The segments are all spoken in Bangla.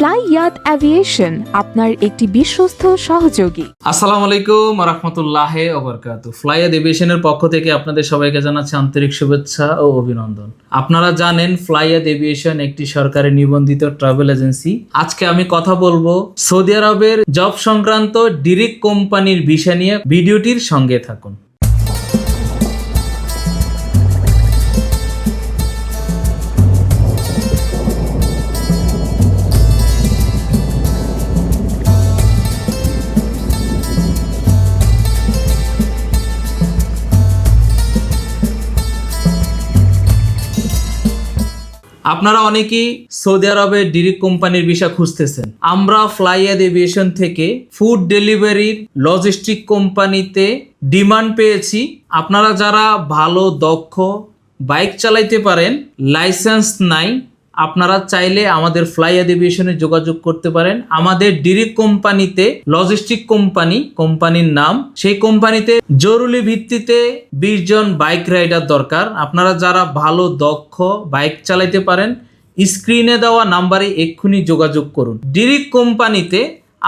ফ্লাই ইয়াত আপনার একটি বিশ্বস্ত সহযোগী। আসসালামু আলাইকুম ওবরকাত ফ্লাইয়াদ এভিয়েশনের পক্ষ থেকে আপনাদের সবাইকে জানাচ্ছি আন্তরিক শুভেচ্ছা ও অভিনন্দন। আপনারা জানেন ফ্লাইয়াদ এভিয়েশন একটি সরকারি নিবন্ধিত ট্রাভেল এজেন্সি। আজকে আমি কথা বলব সৌদি আরবের জব সংক্রান্ত ডিরেক্ট কোম্পানির বিষয় নিয়ে। ভিডিওটির সঙ্গে থাকুন। আপনারা অনেকেই সৌদি আরবে ডিরি কোম্পানির বিষয় খুঁজতেছেন। আমরা ফ্লাইয়াদ এভিয়েশন থেকে ফুড ডেলিভারির লজিস্টিক কোম্পানিতে ডিমান্ড পেয়েছি। আপনারা যারা ভালো, দক্ষ বাইক চালাইতে পারেন লাইসেন্স নাই আপনারা চাইলে আমাদের ফ্লাই এভিয়েশনে যোগাযোগ করতে পারেন। আমাদের ডিরেক্ট কোম্পানিতে লজিস্টিক কোম্পানি, কোম্পানির নাম। সেই কোম্পানিতে জরুরি ভিত্তিতে বিশ জন বাইক রাইডার দরকার। আপনারা যারা ভালো, দক্ষ বাইক চালাইতে পারেন স্ক্রিনে দেওয়া নাম্বারে এক্ষুনি যোগাযোগ করুন। ডিরেক্ট কোম্পানিতে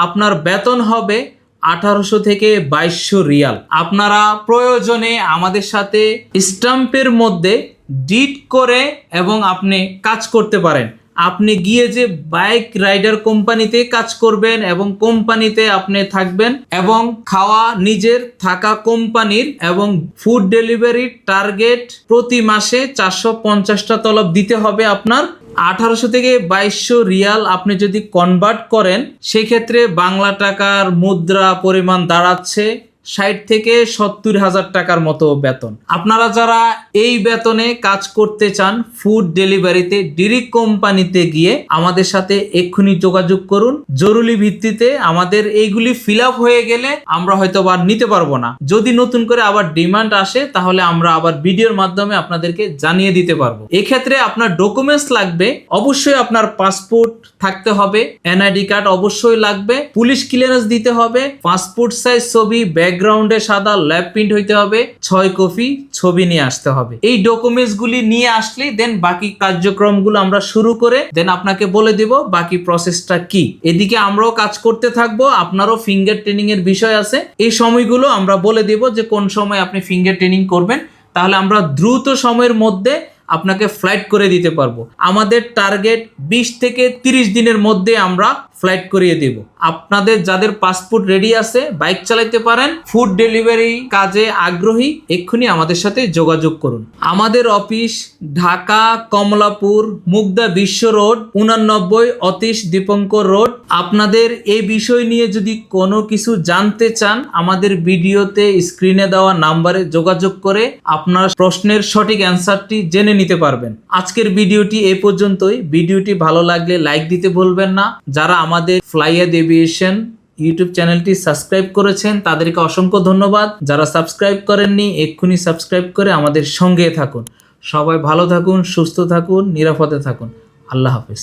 আপনার বেতন হবে আঠারোশো থেকে বাইশশো রিয়াল। আপনারা প্রয়োজনে আমাদের সাথে স্টাম্পের মধ্যে ডিট করে এবং আপনি কাজ করতে পারেন। আপনি গিয়ে যে বাইক রাইডার কোম্পানিতে কাজ করবেন এবং কোম্পানিতে আপনি থাকবেন এবং খাওয়া নিজের থাকা কোম্পানির এবং ফুড ডেলিভারির টার্গেট প্রতি মাসে চারশো পঞ্চাশটা তলব দিতে হবে আপনার। আঠারোশো থেকে বাইশশো রিয়াল আপনি যদি কনভার্ট করেন, সেক্ষেত্রে বাংলা টাকার মুদ্রা পরিমাণ দাঁড়াচ্ছে। ষাট থেকে সত্তর হাজার টাকার মতো বেতন। আপনারা যারা এই বেতনে কাজ করতে চান ফুড ডেলিভারিতে ডিরেক্ট কোম্পানিতে গিয়ে আমাদের সাথে এক্ষুনি যোগাযোগ করুন। জরুরি ভিত্তিতে আমাদের এইগুলি ফিল আপ হয়ে গেলে আমরা হয়তো আর নিতে পারব না। যদি নতুন করে আবার ডিমান্ড আসে, তাহলে আমরা আবার ভিডিওর মাধ্যমে আপনাদেরকে জানিয়ে দিতে পারব। এক্ষেত্রে আপনার ডকুমেন্টস লাগবে, অবশ্যই আপনার পাসপোর্ট থাকতে হবে এনআইডি কার্ড অবশ্যই লাগবে পুলিশ ক্লিয়ারেন্স দিতে হবে পাসপোর্ট সাইজ ছবি ব্যাকগ্রাউন্ডে সাদা ল্যাব প্রিন্ট হইতে হবে, ছয় কপি ছবি নিয়ে আসতে হবে। এই ডকুমেন্টস গুলি নিয়ে আসলে দেন বাকি কার্যক্রমগুলো আমরা শুরু করে দেন আপনাকে বলে দিব বাকি প্রসেসটা কি। এদিকে আমরাও কাজ করতে থাকব, আপনারও ফিঙ্গার ট্রেনিং এর বিষয় আছে। এই সময়গুলো আমরা বলে দিব যে কোন সময় আপনি ফিঙ্গার ট্রেনিং করবেন, তাহলে আমরা দ্রুত সময়ের মধ্যে আপনাকে ফ্লাইট করে দিতে পারব। আমাদের টার্গেট বিশ থেকে তিরিশ দিনের মধ্যে আমরা ফ্লাইট করিয়ে দেব। আপনাদের যাদের পাসপোর্ট রেডি আছে, বাইক চালাইতে পারেন ফুড ডেলিভারি কাজে আগ্রহী, এক্ষুনি আমাদের সাথে যোগাযোগ করুন। আমাদের অফিস ঢাকা, কমলাপুর, মুগদা বিশ্ব রোড, উনানব্বই অতীশ দীপঙ্কর রোড। আপনাদের এই বিষয় নিয়ে যদি কোনো কিছু জানতে চান, আমাদের ভিডিওতে স্ক্রিনে দেওয়া নাম্বারে যোগাযোগ করে আপনার প্রশ্নের সঠিক অ্যান্সারটি জেনে নিতে পারবেন। আজকের ভিডিওটি এ পর্যন্তই। ভিডিওটি ভালো লাগলে লাইক দিতে ভুলবেন না। যারা আমাদের ফ্লাইয়াদ এভিয়েশন ইউটিউব চ্যানেলটি সাবস্ক্রাইব করেছেন, তাদেরকে অসংখ্য ধন্যবাদ। যারা সাবস্ক্রাইব করেননি, এক্ষুনি সাবস্ক্রাইব করে আমাদের সঙ্গে থাকুন। সবাই ভালো থাকুন, সুস্থ থাকুন, নিরাপদে থাকুন। আল্লাহ হাফিজ।